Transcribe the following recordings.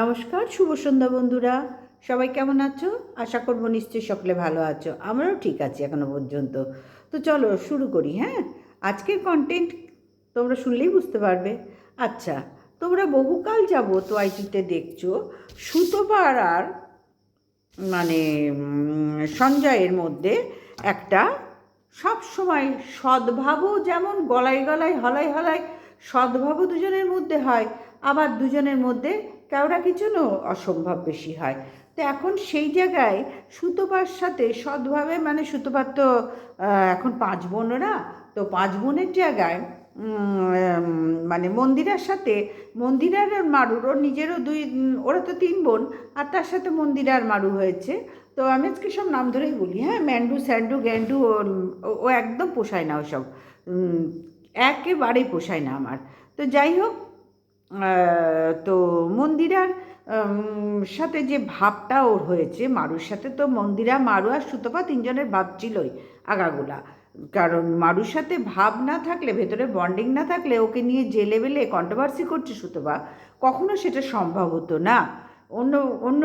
নমস্কার, শুভ সন্ধ্যা বন্ধুরা। সবাই কেমন আছো? আশা করব নিশ্চয়ই সকলে ভালো আছো। আমরাও ঠিক আছি এখনও পর্যন্ত। তো চলো শুরু করি হ্যাঁ? আজকের কন্টেন্ট তোমরা শুনলেই বুঝতে পারবে। আচ্ছা তোমরা বহুকাল যাবত ওয়াইটিতে দেখছ সুতোপাড়ার মানে সঞ্জয়ের মধ্যে একটা সব সময় সদ্ভাবও যেমন গলায় গলায়, হলায় হলায় সদ্ভাবও দুজনের মধ্যে হয়, আবার দুজনের মধ্যে কেওড়া কিচুনও অসম্ভব বেশি হয়। তো এখন সেই জায়গায় সুতোপার সাথে সদ্ভাবে মানে সুতোপার তো এখন পাঁচ বোনরা, তো পাঁচ বোনের জায়গায় মানে মন্দিরার সাথে, মন্দিরার আর মারুর, ওর নিজেরও দুই, ওরা তো তিন বোন, আর তার সাথে মন্দিরা আর মারু হয়েছে। তো আমি আজকে সব নাম ধরেই বলি হ্যাঁ ম্যান্ডু, স্যান্ডু, গ্যান্ডু ও- একদম পোষায় না ওসব। একেবারেই পোষায় না আমার। তো যাই হোক তো মন্দিরার সাথে যে ভাবটা ওর হয়েছে মারুর সাথে, তো মন্দিরা, মারু আর সুতপা তিনজনের ভাব ছিলই আগাগোলা কারণ মারুর সাথে ভাব না থাকলে, ভেতরে বন্ডিং না থাকলে ওকে নিয়ে যে লেভেলে কন্ট্রোভার্সি করছে সুতপা, কখনো সেটা সম্ভব হতো না। অন্য অন্য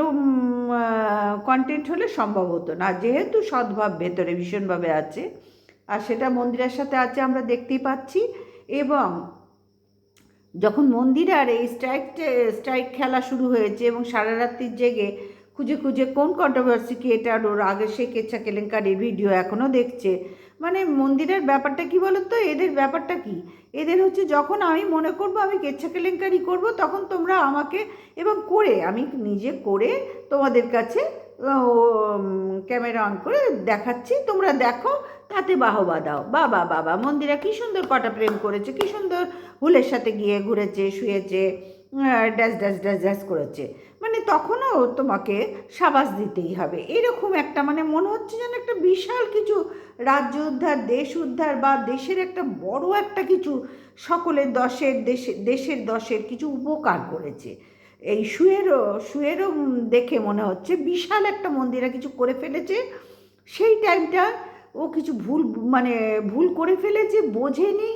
কন্টেন্ট হলে সম্ভব হতো না। যেহেতু সদ্ভাব ভেতরে ভীষণভাবে আছে, আর সেটা মন্দিরের সাথে আছে আমরা দেখতেই পাচ্ছি। এবং যখন মন্দিরার এই স্ট্রাইক স্ট্রাইক খেলা শুরু হয়েছে এবং সারা রাত্রির জেগে খুঁজে খুঁজে কোন কন্ট্রোভার্সি ক্রিয়েটার ওর আগে সে কেচ্ছা কেলেঙ্কারির ভিডিও এখনও দেখছে? মানে মন্দিরের ব্যাপারটা কি বলো তো এদের ব্যাপারটা কি? এদের হচ্ছে যখন আমি মনে করব আমি কেচ্ছা কেলেঙ্কারি করব, তখন তোমরা আমাকে এবং করে, আমি নিজে করে তোমাদের কাছে ক্যামেরা অন করে দেখাচ্ছি। তোমরা দেখো তাতে বাহবা দাও। বাবা বাবা, মন্দিরা কী সুন্দর কটা প্রেম করেছে, কী সুন্দর হুলের সাথে গিয়ে ঘুরেছে, শুয়েছে ড্যাস ড্যাস ড্যাস ড্যাস করেছে। মানে তখনও তোমাকে সাবাস দিতেই হবে। এরকম একটা মানে মনে হচ্ছে যেন একটা বিশাল কিছু রাজ্য উদ্ধার, দেশ উদ্ধার বা দেশের একটা বড় একটা কিছু সকলের দশের দেশে, দেশের দশের কিছু উপকার করেছে। এই শুয়েরও শুয়েরও দেখে মনে হচ্ছে বিশাল একটা মন্দিরা কিছু করে ফেলেছে। সেই টাইমটা ও কিছু ভুল মানে ভুল করে ফেলেছে, বোঝেনি।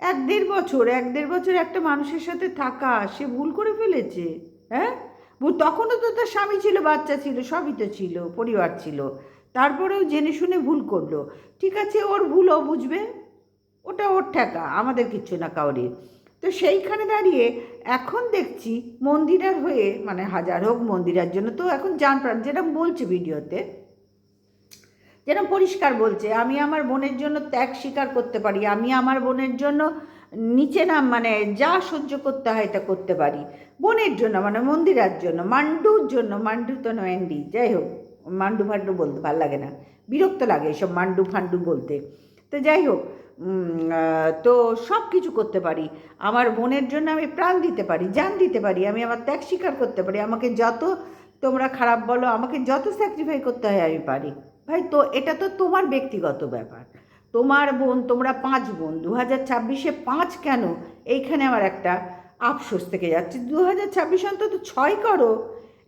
এক দেড় বছর, এক দেড় বছর একটা মানুষের সাথে থাকা, সে ভুল করে ফেলেছে হ্যাঁ? তখনও তো তার স্বামী ছিল, বাচ্চা ছিল, সবই তো ছিল, পরিবার ছিল। তারপরেও জেনে শুনে ভুল করল। ঠিক আছে, ওর ভুল ও বুঝবে, ওটা ওর ঠেকা, আমাদের কিচ্ছু না কাউরির। তো সেইখানে দাঁড়িয়ে এখন দেখছি মন্দিরার হয়ে মানে হাজার হোক মন্দিরার জন্য, তো এখন জান প্রাণ যেরকম বলছে ভিডিওতে যেরকম পরিষ্কার বলছে, আমি আমার বোনের জন্য ত্যাগ স্বীকার করতে পারি, আমি আমার বোনের জন্য নিচে না মানে যা সহ্য করতে হয় তা করতে পারি। বোনের জন্য মানে মন্দিরার জন্য, মান্ডুর জন্য, মান্ডু তো ম্যান্ডি যাই হোক, মান্ডু ফান্ডু বলতে ভালো লাগে না, বিরক্ত লাগে এসব মান্ডু ফান্ডু বলতে। তো যাই হোক তো সব কিছু করতে পারি, আমার বোনের জন্য আমি প্রাণ দিতে পারি জান দিতে পারি, আমি আমার ত্যাগ স্বীকার করতে পারি, আমাকে যত তোমরা খারাপ বলো, আমাকে যত স্যাক্রিফাই করতে হয় আমি পারি। ভাই, তো এটা তো তোমার ব্যক্তিগত ব্যাপার। তোমার বোন, তোমরা পাঁচ বোন দু হাজার ছাব্বিশে পাঁচ কেন? এইখানে আমার একটা আফসোস থেকে যাচ্ছে। দু হাজার ছাব্বিশ অন্তত ছয় করো।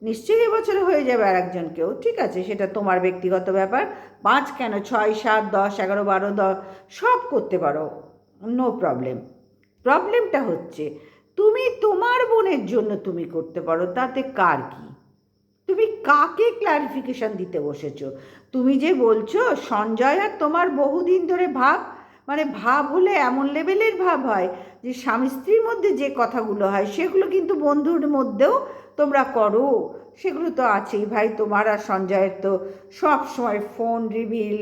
নিশ্চয়ই এবছরে হয়ে যাবে আর একজনকেও ঠিক আছে, সেটা তোমার ব্যক্তিগত ব্যাপার। পাঁচ কেন? ছয়, সাত, দশ, এগারো, বারো, দশ, সব করতে পারো। No problem. প্রবলেমটা হচ্ছে, তুমি তোমার বোনের জন্য তুমি করতে পারো, তাতে কার কি? তুমি কাকে ক্লারিফিকেশন দিতে বসেছো? তুমি যে বলছো, সঞ্জয় আর তোমার বহুদিন ধরে ভাব মানে ভাব হলে এমন লেভেলের ভাব হয় যে স্বামী স্ত্রীর মধ্যে যে কথাগুলো হয়, সেগুলো কিন্তু বন্ধুর মধ্যেও তোমরা করো। সেগুলো তো আছেই ভাই, তোমার আর সঞ্জয়ের তো সব সময় phone reveal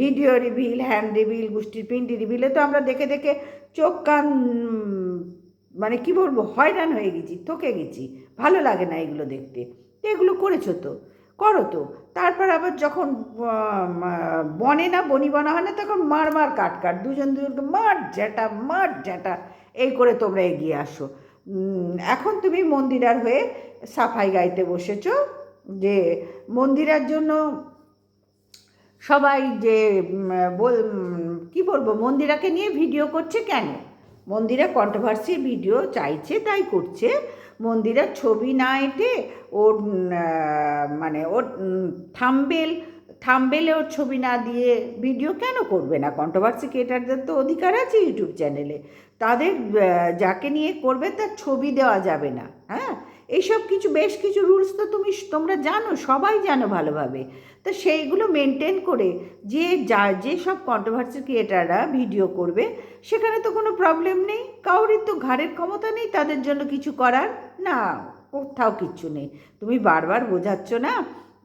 video reveal hand reveal গোষ্ঠীর পিন্ডি রিভিলে তো আমরা দেখে দেখে চোখ কান মানে কি বলব, হয়রান হয়ে গেছি, থকে গেছি। ভালো লাগে না এগুলো দেখতে। এগুলো করেছ তো, করো তো। তারপর আবার যখন বনে না বনি বনা হয় না, তখন মার মার কাট কাট, দুজন দুজনকে মার জ্যাটা মার জ্যাটা এই করে তোমরা এগিয়ে আসো। এখন তুমি মন্দিরার হয়ে সাফাই গাইতে বসেছো, যে মন্দিরার জন্য সবাই যে বল, কি বলব, মন্দিরাকে নিয়ে ভিডিও করছে কেন? মন্দিরা কন্ট্রোভার্সি ভিডিও চাইছে, তাই করছে। মন্দিরার ছবি না এঁটে ওর মানে ওর থাম্বেল, থাম্বেলে ওর ছবি না দিয়ে ভিডিও কেন করবে না? কন্ট্রোভার্সি ক্রিয়েটারদের তো অধিকার আছে ইউটিউব চ্যানেলে। তাদের যাকে নিয়ে করবে তার ছবি দেওয়া যাবে না হ্যাঁ? এইসব কিছু, বেশ কিছু রুলস তো তুমি তোমরা জানো, সবাই জানো ভালোভাবে। তো সেইগুলো মেনটেন করে যে যা যেসব কন্ট্রোভার্সি ক্রিয়েটাররা ভিডিও করবে, সেখানে তো কোনো প্রবলেম নেই। কাউরির তো ঘাড়ের ক্ষমতা নেই, তাদের জন্য কিছু করার না, কোথাও কিচ্ছু নেই। তুমি বারবার বোঝাচ্ছ না,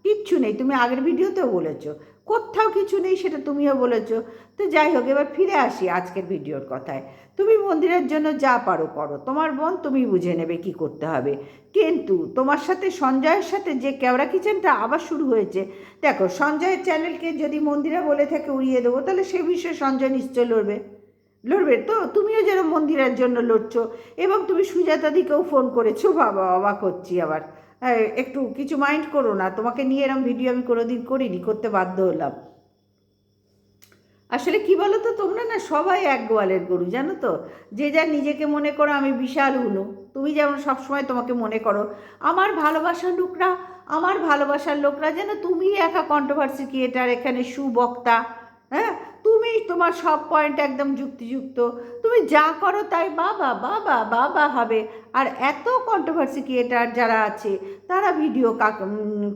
কিচ্ছু নেই। তুমি আগের ভিডিওতেও বলেছ কোথাও কিছু নেই, সেটা তুমিও বলেছ। তো যাই হোক, এবার ফিরে আসি আজকের ভিডিওর কথায়। তুমি মন্দিরের জন্য যা পারো করো। তোমার বোন তুমি বুঝে নেবে কি করতে হবে। কিন্তু তোমার সাথে সঞ্জয়ের সাথে যে কেওড়া কিচেনটা আবার শুরু হয়েছে, দেখো, সঞ্জয়ের চ্যানেলকে যদি মন্দিরা বলে থাকে উড়িয়ে দেবো, তাহলে সে বিষয়ে সঞ্জয় নিশ্চয় লড়বে। লড়বে তো? তুমিও যেন মন্দিরের জন্য লড়ছো। এবং তুমি সুজাতাদিকেও ফোন করেছ, বাবা, অবাক হচ্ছি আবার। একটু কিছু মাইন্ড করো না। তোমাকে নিয়ে এরম ভিডিও আমি কোনোদিন করিনি, করতে বাধ্য হলাম। আসলে কি বলো তো তোমরা না সবাই এক গোয়ালের গরু, জানো তো? যে যা নিজেকে মনে করো আমি বিশাল উনু তুমি যেমন সবসময় তোমাকে মনে করো, আমার ভালোবাসার লোকরা, আমার ভালোবাসার লোকরা, যেন তুমি একা কন্ট্রোভার্সি ক্রিয়েটার এখানে সুবক্তা হ্যাঁ? তুমি তোমার সব পয়েন্ট একদম যুক্তিযুক্ত। তুমি যা করো তাই বাবা বাবা বাবা হবে। আর এত কন্ট্রোভার্সি ক্রিয়েটার যারা আছে, তারা ভিডিও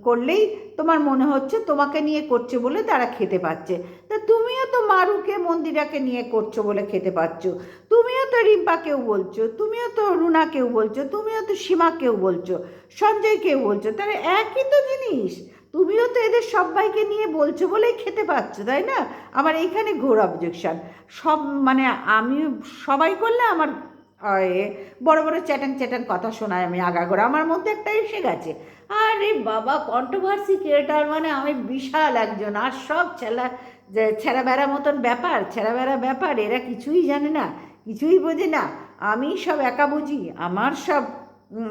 করলেই তোমার মনে হচ্ছে তোমাকে নিয়ে করছে বলে তারা খেতে পাচ্ছে। তা তুমিও তো মারুকে, মন্দিরাকে নিয়ে করছ বলে খেতে পাচ্ছ তুমিও তো রিম্পাকেও বলছো, তুমিও তো রুনাকেও বলছো, তুমিও তো সীমাকেও বলছো, সঞ্জয়কেও বলছো। তাহলে একই তো জিনিস। তুমিও তো এদের সবাইকে নিয়ে বলছো বলেই খেতে পাচ্ছ, তাই না? আমার এইখানে ঘোর অবজেকশন সব মানে আমি সবাই করলে আমার বড় বড় চ্যাটাং চ্যাটাং কথা শোনায় আমি আগাগোড়া আমার মধ্যে একটা এসে গেছে। আরে বাবা কন্ট্রোভার্সি ক্রিয়েটার মানে আমি বিশাল একজন। আর সব ছেলা ছেঁড়া বেড়া মতন ব্যাপার ছেঁড়া বেড়া ব্যাপার, এরা কিছুই জানে না, কিছুই বোঝে না। আমি সব একা বুঝি, আমার সব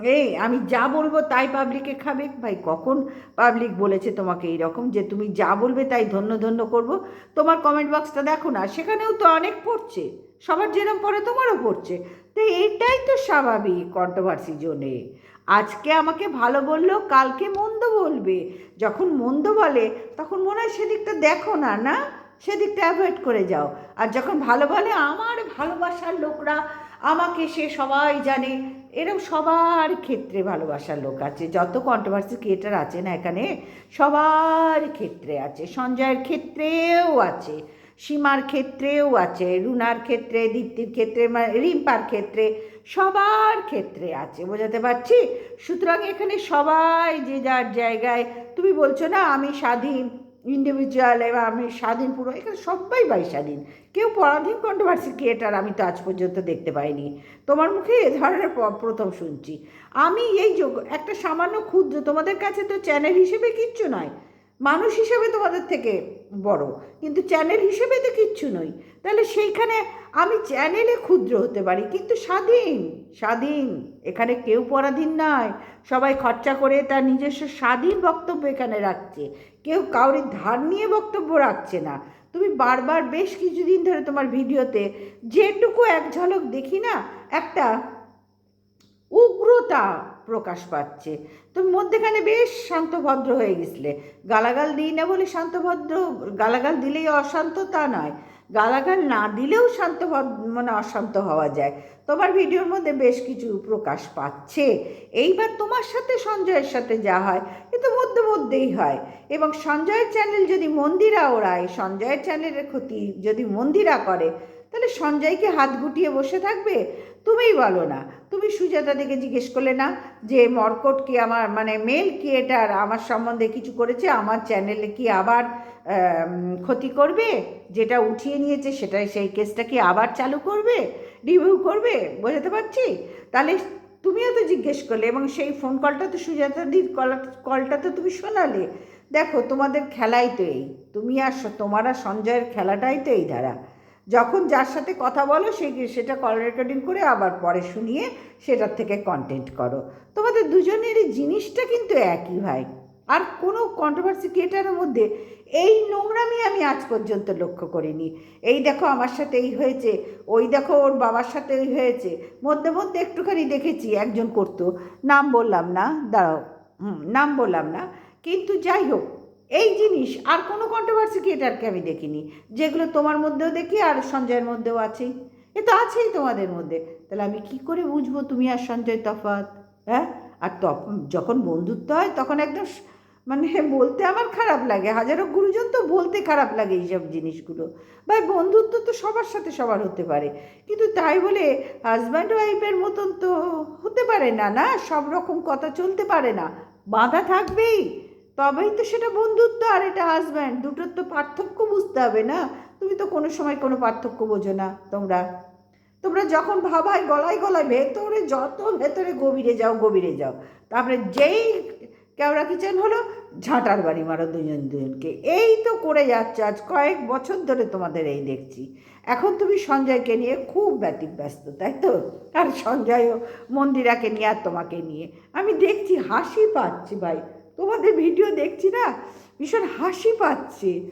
এই, আমি যা বলব তাই পাবলিকে খাবে। ভাই, কখন পাবলিক বলেছে তোমাকে এইরকম যে তুমি যা বলবে তাই ধন্য ধন্য করব? তোমার কমেন্ট বক্সটা দেখো না, সেখানেও তো অনেক পড়ছে। সবার যেরকম পড়ে তোমারও পড়ছে। তো এইটাই তো স্বাভাবিক কন্ট্রোভার্সি জোনে। আজকে আমাকে ভালো বলল, কালকে মন্দ বলবে। যখন মন্দ বলে, তখন মনে হয় সেদিকটা দেখো না না? সেদিকটা অ্যাভয়েড করে যাও। আর যখন ভালো বলে, আমার ভালোবাসার লোকরা আমাকে সে সবাই জানে। এরকম সবার ক্ষেত্রে ভালোবাসার লোক আছে। যত কন্ট্রোভার্সি ক্রিয়েটার আছে না এখানে, সবার ক্ষেত্রে আছে। সঞ্জয়ের ক্ষেত্রেও আছে, সীমার ক্ষেত্রেও আছে, রুনার ক্ষেত্রে, দীপ্তির ক্ষেত্রে রিম্পার ক্ষেত্রে, সবার ক্ষেত্রে আছে। বোঝাতে পারছি? সুতরাং এখানে সবাই যে যার জায়গায়। তুমি বলছো না, আমি স্বাধীন। ইন্ডিভিজুয়াল এবং আমি স্বাধীন পুরো, এখানে সবাই বাই স্বাধীন। কেউ পরাধীন কন্ট্রোভার্সি ক্রিয়েটার আমি তো আজ পর্যন্ত দেখতে পাইনি। তোমার মুখে এ ধরনের প্রথম শুনছি। আমি এই যোগ একটা সামান্য ক্ষুদ্র, তোমাদের কাছে তো চ্যানেল হিসেবে কিচ্ছু নয়। মানুষ হিসেবে তোমাদের থেকে বড়, কিন্তু চ্যানেল হিসেবে তো কিচ্ছু নই। তাহলে সেইখানে আমি চ্যানেলে ক্ষুদ্র হতে পারি, কিন্তু স্বাধীন স্বাধীন, এখানে কেউ পরাধীন নয়। সবাই খরচা করে তার নিজস্ব স্বাধীন বক্তব্য এখানে রাখছে। কেউ কাউরির ধার নিয়ে বক্তব্য রাখছে না। তুমি বারবার বেশ কিছুদিন ধরে তোমার ভিডিওতে যেটুকু এক ঝলক দেখি না, একটা উগ্রতা প্রকাশ পাচ্ছে। তুমি মধ্যেখানে বেশ শান্তভদ্র হয়ে গেছিলে। গালাগাল দিই না বলে শান্তভদ্র গালাগাল দিলেই অশান্ত তা নয়। গালাগাল না দিলেও শান্ত মানে অশান্ত হওয়া যায়। তোমার ভিডিওর মধ্যে বেশ কিছু প্রকাশ পাচ্ছে। এইবার তোমার সাথে সঞ্জয়ের সাথে যা হয়, এ তো মধ্যে মধ্যেই হয়। এবং সঞ্জয়ের চ্যানেল যদি মন্দিরা ওড়ায়, সঞ্জয়ের চ্যানেলের ক্ষতি যদি মন্দিরা করে, তাহলে সঞ্জয়কে হাত গুটিয়ে বসে থাকবে? তুমিই বলো না। তুমি সুজাতা দিকে জিজ্ঞেস করলে না যে মর্কট কি আমার মানে মেল ক্রিয়েটার আমার সম্বন্ধে কিছু করেছে? আমার চ্যানেলে কি আবার ক্ষতি করবে? যেটা উঠিয়ে নিয়েছে সেটাই, সেই কেসটা কি আবার চালু করবে? রিভিউ করবে? বোঝাতে পারছি? তাহলে তুমিও তো জিজ্ঞেস করলে এবং সেই ফোন কলটা তো সুজাতাদির কল কলটা তো তুমি শোনালে। দেখো, তোমাদের খেলাই তো এই। তুমি আর তোমার আর সঞ্জয়ের খেলাটাই তো এই ধারা। যখন যার সাথে কথা বলো, সে সেটা কল রেকর্ডিং করে আবার পরে শুনিয়ে সেটার থেকে কন্টেন্ট করো। তোমাদের দুজনেরই জিনিসটা কিন্তু একই ভাই। আর কোনো কন্ট্রোভার্সি ক্রিয়েটারের মধ্যে এই নোংরামি আমি আজ পর্যন্ত লক্ষ্য করিনি। এই দেখো আমার সাথে এই হয়েছে, ওই দেখো ওর বাবার সাথে ওই হয়েছে, মধ্যে মধ্যে একটুখানি দেখেছি, একজন করতো। নাম বললাম না, দাঁড়াও, হুম, নাম বললাম না। কিন্তু যাই হোক এই জিনিস, আর কোনো কন্ট্রোভার্সি ক্রিয়েটারকে আমি দেখিনি? যেগুলো তোমার মধ্যেও দেখি আর সঞ্জয়ের মধ্যেও আছেই এ তো আছেই তোমাদের মধ্যে। তাহলে আমি কি করে বুঝব তুমি আর সঞ্জয় তফাৎ? হ্যাঁ? আর যখন বন্ধুত্ব হয় তখন একদম মানে বলতে আমার খারাপ লাগে। হাজারো গুরুজন তো বলতে খারাপ লাগে এইসব জিনিসগুলো। ভাই, বন্ধুত্ব তো সবার সাথে সবার হতে পারে। কিন্তু তাই বলে হাজব্যান্ড ওয়াইফের মতন তো হতে পারে না না? সব রকম কথা চলতে পারে না। বাধা থাকবেই। তবেই তো সেটা বন্ধুত্ব আর এটা হাজব্যান্ড দুটোর তো পার্থক্য বুঝতে হবে না? তুমি তো কোনো সময় কোনো পার্থক্য বোঝো না তোমরা। তোমরা যখন ভাবায় গলায় গলায়, ভেতরে যত ভেতরে গভীরে যাও গভীরে যাও। তারপরে যেই কেওড়া কিচেন হলো, ঝাঁটার বাড়ি মারো দুজন দুজনকে। এই তো করে যাচ্ছে, আজ কয়েক বছর ধরে তোমাদের এই দেখছি। এখন তুমি সঞ্জয়কে নিয়ে খুব ব্যতিব্যস্ত, তাই তো? আর সঞ্জয়ও মন্দিরাকে নিয়ে আর তোমাকে নিয়ে। আমি দেখছি হাসি পাচ্ছি ভাই। তোমাদের ভিডিও দেখছি না, ভীষণ হাসি পাচ্ছে।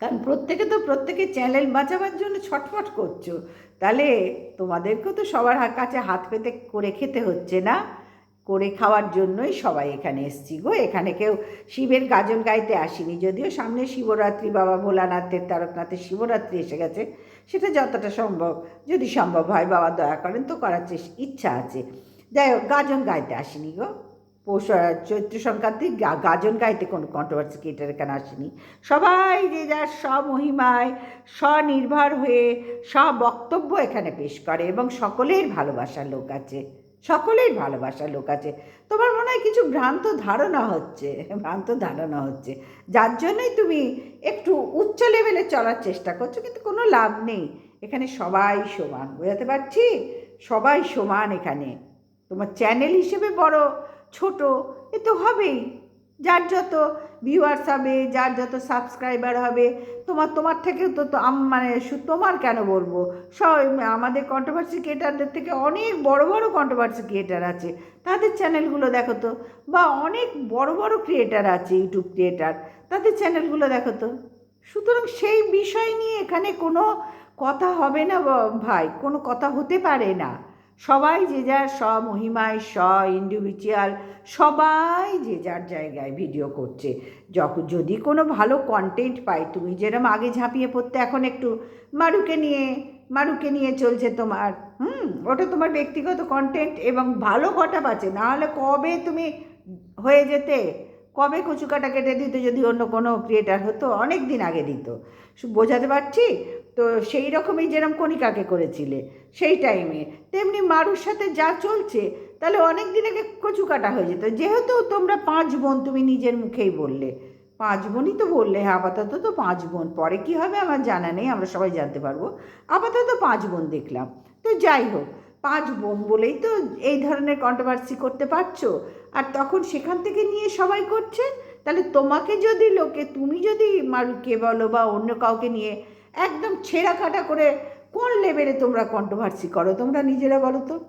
কারণ প্রত্যেকে তো প্রত্যেকে চ্যানেল বাঁচাবার জন্য ছটফট করছ। তাহলে তোমাদেরকেও তো সবার কাছে হাত পেতে করে খেতে হচ্ছে না। করে খাওয়ার জন্যই সবাই এখানে এসছি গো। এখানে কেউ শিবের গাজন গাইতে আসেনি। যদিও সামনে শিবরাত্রি, বাবা ভোলানাথের, তারকনাথের শিবরাত্রি এসে গেছে, সেটা যতটা সম্ভব। যদি সম্ভব হয়, বাবা দয়া করেন, তো করার চেস- ইচ্ছা আছে। যাই হোক, গাজন গাইতে আসেনি গো। পৌষ চৈত্র সংক্রান্তি গাজন গাইতে কোনো কন্ট্রোভার্সি ক্রিয়েটার এখানে আসেনি। সবাই যে যার স্বমহিমায়, স্বনির্ভর হয়ে সব বক্তব্য এখানে পেশ করে এবং সকলের ভালোবাসার লোক আছে। সকলের ভালোবাসার লোক আছে। তোমার মনে হয় কিছু ভ্রান্ত ধারণা হচ্ছে, ভ্রান্ত ধারণা হচ্ছে। যার জন্যই তুমি একটু উচ্চ লেভেলে চলার চেষ্টা করছ, কিন্তু কোনো লাভ নেই। এখানে সবাই সমান, বোঝাতে পারছি? সবাই সমান এখানে। তোমার চ্যানেল হিসেবে বড় ছোট, এ তো হবেই। যার যত ভিউয়ার্স হবে, যার যত সাবস্ক্রাইবার হবে, তোমার তোমার থেকেও তো তো মানে তোমার কেন বলব? সব, আমাদের কন্ট্রোভার্সি ক্রিয়েটারদের থেকে অনেক বড় বড় কন্ট্রোভার্সি ক্রিয়েটার আছে। তাদের চ্যানেলগুলো দেখো তো, বা অনেক বড় বড় ক্রিয়েটার আছে ইউটিউব ক্রিয়েটার তাদের চ্যানেলগুলো দেখো তো। সুতরাং সেই বিষয় নিয়ে এখানে কোনো কথা হবে না ভাই। কোনো কথা হতে পারে না। সবাই যে যার স্ব মহিমায় স্ব ইন্ডিভিজুয়াল সবাই যে যার জায়গায় ভিডিও করছে। যখন যদি কোনো ভালো কন্টেন্ট পাই, তুমি যেরকম আগে ঝাঁপিয়ে পড়তে, এখন একটু মারুকে নিয়ে মারুকে নিয়ে চলছে তোমার, হুম, ওটা তোমার ব্যক্তিগত কন্টেন্ট এবং ভালো কটা পাচ্ছে নাহলে কবে তুমি হয়ে যেতে? কবে কচু কাটা দিত যদি অন্য কোনো ক্রিয়েটার হতো? অনেক দিন আগে দিত। বোঝাতে পারছি? তো সেই রকমই যেরকম কণিকাকে করেছিলে, সেই টাইমে তেমনি মারুর সাথে যা চলছে, তাহলে অনেক দিন আগে কচু কাটা হয়ে যেত। যেহেতু তোমরা পাঁচ বোন, তুমি নিজের মুখেই বললে। পাঁচ বোনই তো বললে হ্যাঁ আপাতত তো পাঁচ বোন। পরে কি হবে আমার জানা নেই, আমরা সবাই জানতে পারব। আপাতত পাঁচ বোন দেখলাম। তো যাই হোক, পাঁচ বোন বলেই তো এই ধরনের কন্ট্রোভার্সি করতে পারছ। আর তখন সেখান থেকে নিয়ে সবাই করছে? তাহলে তোমাকে যদি লোকে, তুমি যদি মারুকে বলো বা অন্য কাউকে নিয়ে একদম ছেঁড়া কাটা করে কোন লেভেলে তোমরা কন্ট্রোভার্সি করো? তোমরা নিজেরা বলো তো।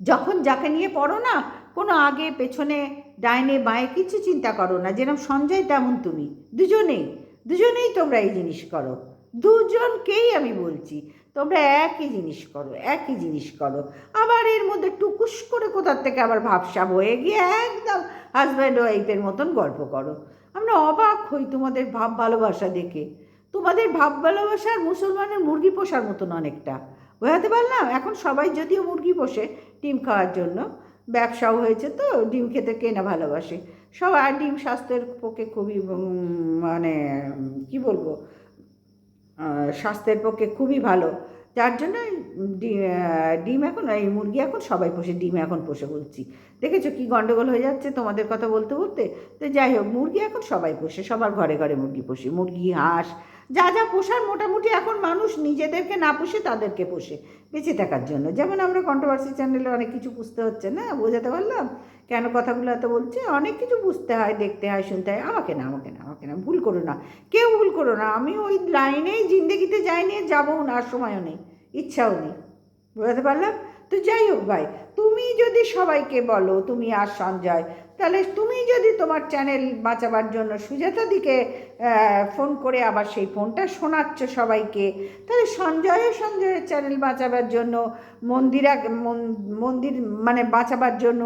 যখন যাকে নিয়ে পড়ো না, কোনো আগে, পেছনে, ডাইনে, বাঁয়ে কিছু চিন্তা করো না। যেরকম সঞ্জয়, তেমন তুমি। দুজনেই দুজনেই তোমরা এই জিনিস করো। দুজনকেই আমি বলছি, তোমরা একই জিনিস করো, একই জিনিস করো। আবার এর মধ্যে টুকুস করে কোথার থেকে আবার ভাবসাব হয়ে গিয়ে একদম হাজব্যান্ড ওয়াইফের মতন গল্প করো। আমরা অবাক হই তোমাদের ভাব ভালোবাসা দেখে। তোমাদের ভাব ভালোবাসার মুসলমানের মুরগি পোষার মতন অনেকটা। বোঝাতে পারলাম? এখন সবাই যদিও মুরগি পোষে ডিম খাওয়ার জন্য। ব্যবসাও হয়েছে তো, ডিম খেতে কে না ভালোবাসে? সবার ডিম স্বাস্থ্যের পক্ষে খুবই মানে কি বলব? স্বাস্থ্যের পক্ষে খুবই ভালো। যার জন্য ডিম এখন, এই মুরগি এখন সবাই পোষে, ডিম এখন পোষে বলছি। দেখেছ কি গন্ডগোল হয়ে যাচ্ছে তোমাদের কথা বলতে বলতে? তো যাই হোক, মুরগি এখন সবাই পোষে, সবার ঘরে ঘরে মুরগি পোষে। মুরগি, হাঁস যা যা পোষার মোটামুটি এখন মানুষ নিজেদেরকে না পোষে তাদেরকে পোষে বেঁচে থাকার জন্য। যেমন আমরা কন্ট্রোভার্সি চ্যানেলে অনেক কিছু বুঝতে হচ্ছে না? বোঝাতে পারলাম? কেন কথাগুলো এত বলছে? অনেক কিছু বুঝতে হয়, দেখতে হয়, শুনতে হয়। আমাকে না আমাকে না আমাকে না, ভুল করো না। কেউ ভুল করো না। আমি ওই লাইনেই জিন্দেগিতে যাইনি যাবও না, আর সময়ও নেই, ইচ্ছাও নেই। বোঝাতে পারলাম? তো যাই হোক ভাই, তুমি যদি সবাইকে বলো, তুমি আর সঞ্জয় তাহলে তুমি যদি তোমার চ্যানেল বাঁচাবার জন্য সুজাতা দিকে ফোন করে আবার সেই ফোনটা শোনাচ্ছ সবাইকে, তাহলে সঞ্জয়ও সঞ্জয়ের চ্যানেল বাঁচাবার জন্য, মন্দিরা, মন- মন্দির মানে বাঁচাবার জন্য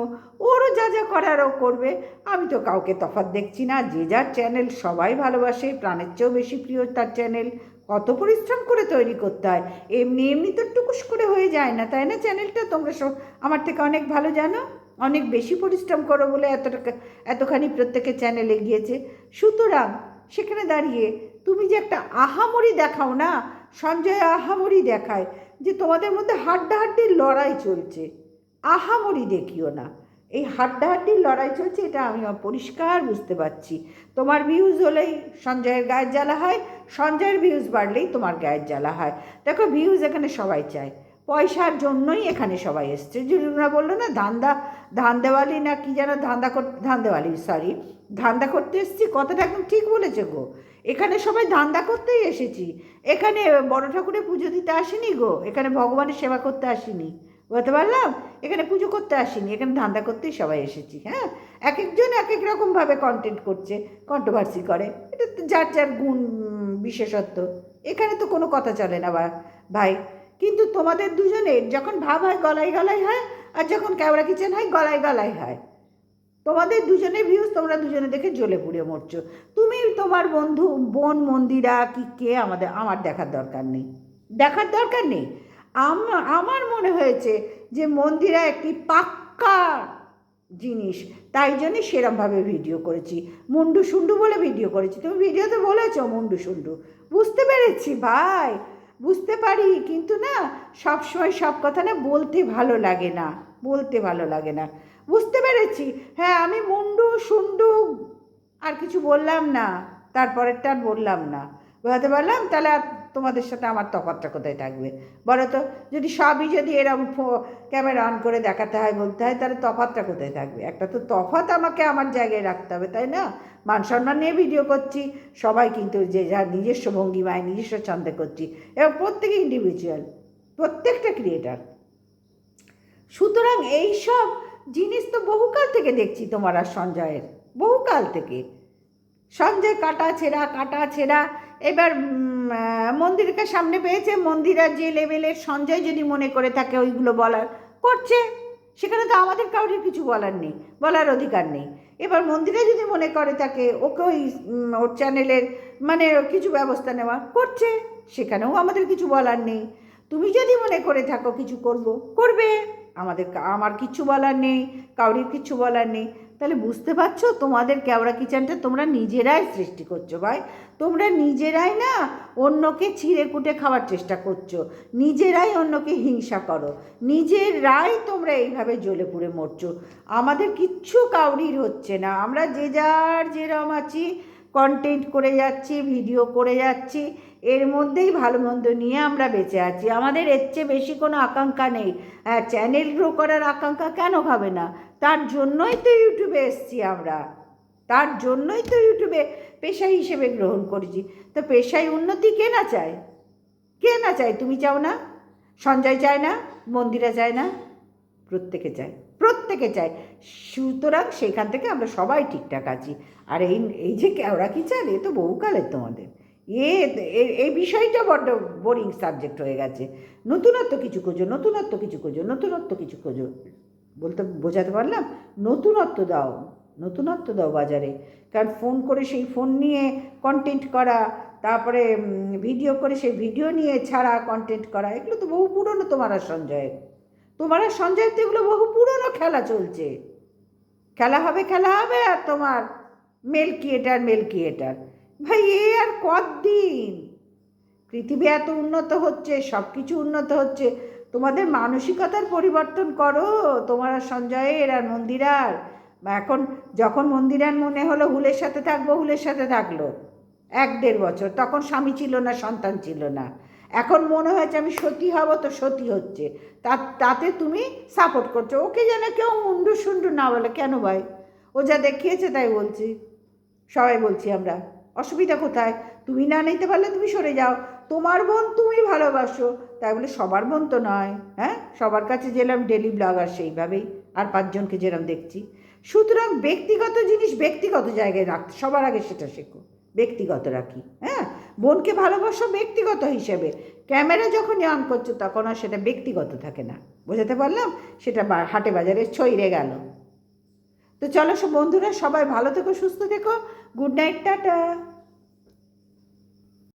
ওরও যা যা করার ও করবে। আমি তো কাউকে তফাৎ দেখছি না, যে যার চ্যানেল সবাই ভালোবাসে, প্রাণের চেয়েও বেশি প্রিয় তার চ্যানেল কত পরিশ্রম করে তৈরি করতে হয়, এমনি এমনি তো টুকুস করে হয়ে যায় না, তাই না চ্যানেলটা তোমরা আমার থেকে অনেক ভালো জানো? অনেক বেশি পরিশ্রম করো বলে এতটা এতখানি প্রত্যেকের চ্যানেলে গিয়েছে। সুতরাং সেখানে দাঁড়িয়ে তুমি যে একটা আহামরি দেখাও না, সঞ্জয় আহামরি দেখায় যে তোমাদের মধ্যে হাড্ডাহাড্ডির লড়াই চলছে। আহামরি দেখিও না। এই হাড্ডাহাড্ডির লড়াই চলছে, এটা আমি পরিষ্কার বুঝতে পারছি। তোমার ভিউজ হলেই সঞ্জয়ের গায়ের জ্বালা হয়, সঞ্জয়ের ভিউজ বাড়লেই তোমার গায়ের জ্বালা হয়। দেখো ভিউজ এখানে সবাই চায়। পয়সার জন্যই এখানে সবাই এসছে। জুলুমরা বলল, না, ধান্দা ধান দেওয়ালি না কি যেন ধান্দা করতে ধান্দেওয়ালি সরি ধান্দা করতে এসেছি। কথাটা একদম ঠিক বলেছে গো। এখানে সবাই ধান্দা করতেই এসেছি। এখানে বড় ঠাকুরের পুজো দিতে আসিনি গো। এখানে ভগবানের সেবা করতে আসিনি। বলতে পারলাম? এখানে পুজো করতে আসিনি। এখানে ধান্দা করতেই সবাই এসেছি হ্যাঁ? এক একজন এক এক রকমভাবে কন্টেন্ট করছে কন্ট্রোভার্সি করে। এটা যার যার গুণ বিশেষত্ব। এখানে তো কোনো কথা চলে না বা- ভাই। কিন্তু তোমাদের দুজনের যখন ভাব হয় গলায় গলায় হয়, আর যখন ক্যামেরা কিচেন হয় গলায় গলায় হয়। তোমাদের দুজনের ভিউজ তোমরা দুজনে দেখে জ্বলে পুড়ে মরছো। তুমি তোমার বন্ধু, বোন, মন্দিরা, কি, কে আমাদের, আমার দেখার দরকার নেই। দেখার দরকার নেই। আমার মনে হয়েছে যে মন্দিরা একটি পাক্কা জিনিস, তাই জন্যে সেরমভাবে ভিডিও করেছি। মুন্ডু সুন্ডু বলে ভিডিও করেছি। তুমি ভিডিওতে বলেছ মুন্ডু সুন্ডু। বুঝতে পেরেছি, ভাই। বুঝতে পারি, কিন্তু না, সব সময় সব কথা না বলতে ভালো লাগে না, বলতে ভালো লাগে না। বুঝতে পেরেছি। হ্যাঁ আমি মুন্ডু, সুন্ডু আর কিছু বললাম না, তারপরেরটা আর বললাম না। বোঝাতে পারলাম? তাহলে আর তোমাদের সাথে আমার তফাতটা কোথায় থাকবে? বলো তো, যদি সবই যদি এরম ক্যামেরা অন করে দেখাতে হয়, বলতে হয়, তাহলে তফাতটা কোথায় থাকবে? একটা তো তফাত আমাকে আমার জায়গায় রাখতে হবে, তাই না? মান সম্মান নিয়ে ভিডিও করছি, সবাই কিন্তু যে যার নিজস্ব ভঙ্গিমায়, নিজস্ব ছন্দে করছি, এবং প্রত্যেকে ইন্ডিভিজুয়াল প্রত্যেকটা ক্রিয়েটার সুতরাং এই সব জিনিস তো বহুকাল থেকে দেখছি তোমার আর সঞ্জয়ের, বহুকাল থেকে। সঞ্জয় কাটা ছেঁড়া কাটা ছেঁড়া, এবার মন্দিরকে সামনে পেয়েছে। মন্দিরা যে লেভেলের সঞ্জয় যদি মনে করে থাকে, ওইগুলো বলার করছে। সেখানে তো আমাদের কাউরির কিছু বলার নেই, বলার অধিকার নেই। এবার মন্দিরে যদি মনে করে থাকে ওকে ওই ওর চ্যানেলের মানে কিছু ব্যবস্থা নেওয়া করছে। সেখানেও আমাদের কিছু বলার নেই। তুমি যদি মনে করে থাকো, কিছু করব, করবে। আমাদের আমার কিছু বলার নেই, কাউরির কিছু বলার নেই। তাহলে বুঝতে পারছ? তোমাদের ক্যাওড়া কিচেনটা তোমরা নিজেরাই সৃষ্টি করছ, ভাই। তোমরা নিজেরাই না অন্যকে ছিঁড়ে কুটে খাওয়ার চেষ্টা করছ। নিজেরাই অন্যকে হিংসা করো। নিজেরাই তোমরা এইভাবে জ্বলে পুড়ে মরছো। আমাদের কিচ্ছু কাউরির হচ্ছে না। আমরা যে যার যেরম আছি কন্টেন্ট করে যাচ্ছি ভিডিও করে যাচ্ছি। এর মধ্যেই ভালো মন্দ নিয়ে আমরা বেঁচে আছি। আমাদের এর চেয়ে বেশি কোনো আকাঙ্ক্ষা নেই। হ্যাঁ চ্যানেল গ্রো করার আকাঙ্ক্ষা কেন হবে না? তার জন্যই তো ইউটিউবে এসছি আমরা। তার জন্যই তো ইউটিউবে পেশা হিসেবে গ্রহণ করেছি। তো পেশায় উন্নতি কে না চায়? কে না চায়? তুমি চাও না? সঞ্জয় চায় না? মন্দিরা চায় না? প্রত্যেকে চায়। প্রত্যেকে চায়। সুতরাং সেখান থেকে আমরা সবাই ঠিকঠাক আছি। আর এই এই যে কেওড়া কি চাল এ তো বহুকালের তোমাদের। এ এই বিষয়টা বড্ড বোরিং সাবজেক্ট হয়ে গেছে। নতুনত্ব কিছু খোঁজো, নতুনত্ব কিছু খোঁজো, নতুনত্ব কিছু খোঁজো। বলতে বোঝাতে পারলাম? নতুনত্ব দাও নতুনত্ব দাও বাজারে। কারণ ফোন করে সেই ফোন নিয়ে কন্টেন্ট করা, তারপরে ভিডিও করে সেই ভিডিও নিয়ে ছাড়া কন্টেন্ট করা, এগুলো তো বহু পুরনো তোমার আর সঞ্জয়ের। তোমার আর সঞ্জয়ের তো এগুলো বহু পুরনো খেলা চলছে। খেলা হবে খেলা হবে আর তোমার মেল ক্রিয়েটার মেল ক্রিয়েটার ভাই, এ আর কতদিন? পৃথিবী এত উন্নত হচ্ছে সব কিছু উন্নত হচ্ছে। তোমাদের মানসিকতার পরিবর্তন করো। তোমার আর সঞ্জয়ের আর মন্দিরার। বা এখন যখন মন্দিরার মনে হলো হুলের সাথে থাকব, হুলের সাথে থাকল। এক দেড় বছর, তখন স্বামী ছিল না, সন্তান ছিল না। এখন মনে হয়েছে আমি সতী হব, তো সতী হচ্ছে। তা, তাতে তুমি সাপোর্ট করছ। ওকে যেন কেউ মুন্ডু সুন্ডু না বলে, কেন ভাই? ও যা দেখিয়েছে তাই বলছি। সবাই বলছি আমরা। অসুবিধা কোথায়? তুমি না নিতে পারলে তুমি সরে যাও। তোমার বোন তুমি ভালোবাসো। তাই বলে সবার বোন তো নয় হ্যাঁ? সবার কাছে যেরকম ডেলি ব্লগার সেইভাবেই। আর পাঁচজনকে যেরকম দেখছি। সুতরাং ব্যক্তিগত জিনিস ব্যক্তিগত জায়গায় রাখতে, সবার আগে সেটা শেখো। ব্যক্তিগত রাখি হ্যাঁ? বোনকে ভালোবাসো ব্যক্তিগত হিসেবে। ক্যামেরা যখনই অন করছ, তখন আর সেটা ব্যক্তিগত থাকে না। বোঝাতে পারলাম? সেটা হাটে বাজারে ছইরে গেল। তো চলো সব বন্ধুরা সবাই ভালো থেকো, সুস্থ থেকো। Good night tata